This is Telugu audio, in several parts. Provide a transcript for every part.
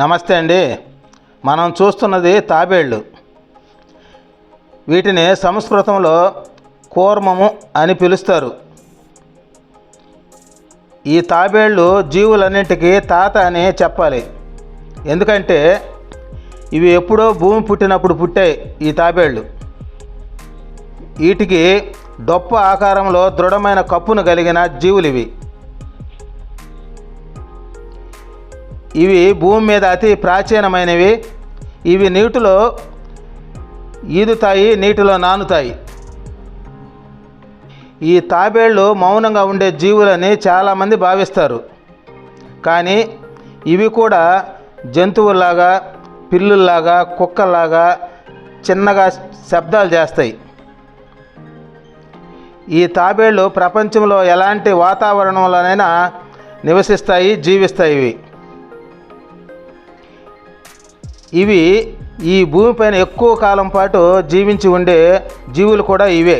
నమస్తే అండి. మనం చూస్తున్నది తాబేళ్ళు వీటిని సంస్కృతంలో కూర్మము అని పిలుస్తారు. ఈ తాబేళ్ళు జీవులన్నింటికీ తాత అని చెప్పాలి. ఎందుకంటే ఇవి ఎప్పుడో భూమి పుట్టినప్పుడు పుట్టాయి ఈ తాబేళ్ళు వీటికి డొప్ప ఆకారంలో దృఢమైన కప్పును కలిగిన జీవులు ఇవి ఇవి భూమి మీద అతి ప్రాచీనమైనవి. ఇవి నీటిలో ఈదుతాయి నీటిలో నానుతాయి. ఈ తాబేళ్ళు మౌనంగా ఉండే జీవులని చాలామంది భావిస్తారు. కానీ ఇవి కూడా జంతువుల్లాగా పిల్లుల్లాగా కుక్కల్లాగా చిన్నగా శబ్దాలు చేస్తాయి. ఈ తాబేళ్ళు ప్రపంచంలో ఎలాంటి వాతావరణంలోనైనా నివసిస్తాయి జీవిస్తాయి. ఇవి ఇవి ఈ భూమిపైన ఎక్కువ కాలం పాటు జీవించి ఉండే జీవులు కూడా ఇవే.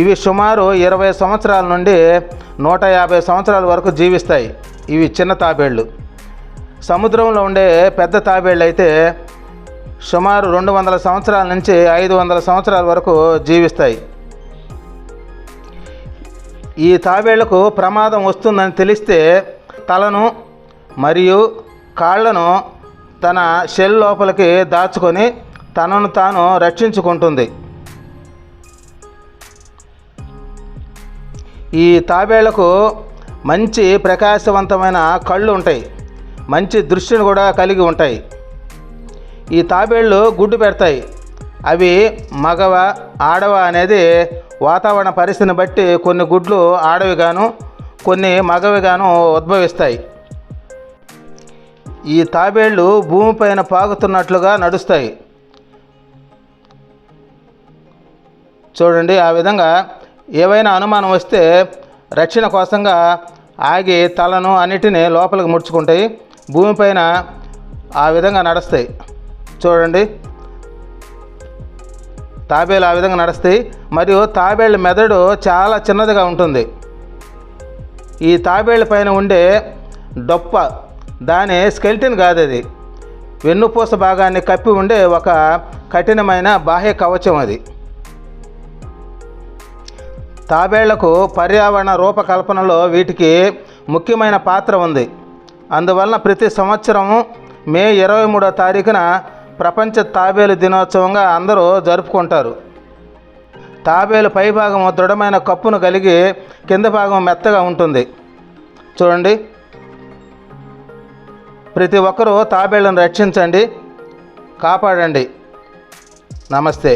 ఇవి సుమారు ఇరవై సంవత్సరాల నుండి నూట యాభై సంవత్సరాల వరకు జీవిస్తాయి. ఇవి చిన్న తాబేళ్ళు సముద్రంలో ఉండే పెద్ద తాబేళ్ళు అయితే సుమారు రెండు వందల సంవత్సరాల నుంచి ఐదు వందల సంవత్సరాల వరకు జీవిస్తాయి. ఈ తాబేళ్ళకు ప్రమాదం వస్తుందని తెలిస్తే తలను మరియు కాళ్ళను తన షెల్ లోపలికి దాచుకొని తనను తాను రక్షించుకుంటుంది. ఈ తాబేళ్ళకు మంచి ప్రకాశవంతమైన కళ్ళు ఉంటాయి. మంచి దృష్టిని కూడా కలిగి ఉంటాయి. ఈ తాబేళ్ళు గుడ్డు పెడతాయి. అవి మగవ ఆడవ అనేది వాతావరణ పరిస్థితిని బట్టి కొన్ని గుడ్లు ఆడవిగాను కొన్ని మగవిగాను ఉద్భవిస్తాయి. ఈ తాబేళ్ళు భూమిపైన పాకుతున్నట్లుగా నడుస్తాయి. చూడండి ఆ విధంగా ఏవైనా అనుమానం వస్తే రక్షణ కోసంగా ఆగి తలను అన్నిటిని లోపలికి ముడుచుకుంటాయి. భూమిపైన ఆ విధంగా నడుస్తాయి. చూడండి తాబేలు ఆ విధంగా నడుస్తాయి. మరియు తాబేళ్ళ మెదడు చాలా చిన్నదిగా ఉంటుంది. ఈ తాబేళ్ళ పైన ఉండే డొప్ప దాని స్కెల్టిన్ కాదు అది వెన్నుపూస భాగాన్ని కప్పి ఉండే ఒక కఠినమైన బాహ్య కవచం అది. తాబేళ్ళకు పర్యావరణ రూపకల్పనలో వీటికి ముఖ్యమైన పాత్ర ఉంది. అందువలన ప్రతి సంవత్సరం మే ఇరవై మూడో తారీఖున ప్రపంచ తాబేలు దినోత్సవంగా అందరూ జరుపుకుంటారు. తాబేలు పైభాగం దృఢమైన కప్పును కలిగి కింద భాగం మెత్తగా ఉంటుంది. చూడండి. ప్రతి ఒక్కరూ తాబేళ్ళను రక్షించండి కాపాడండి. నమస్తే.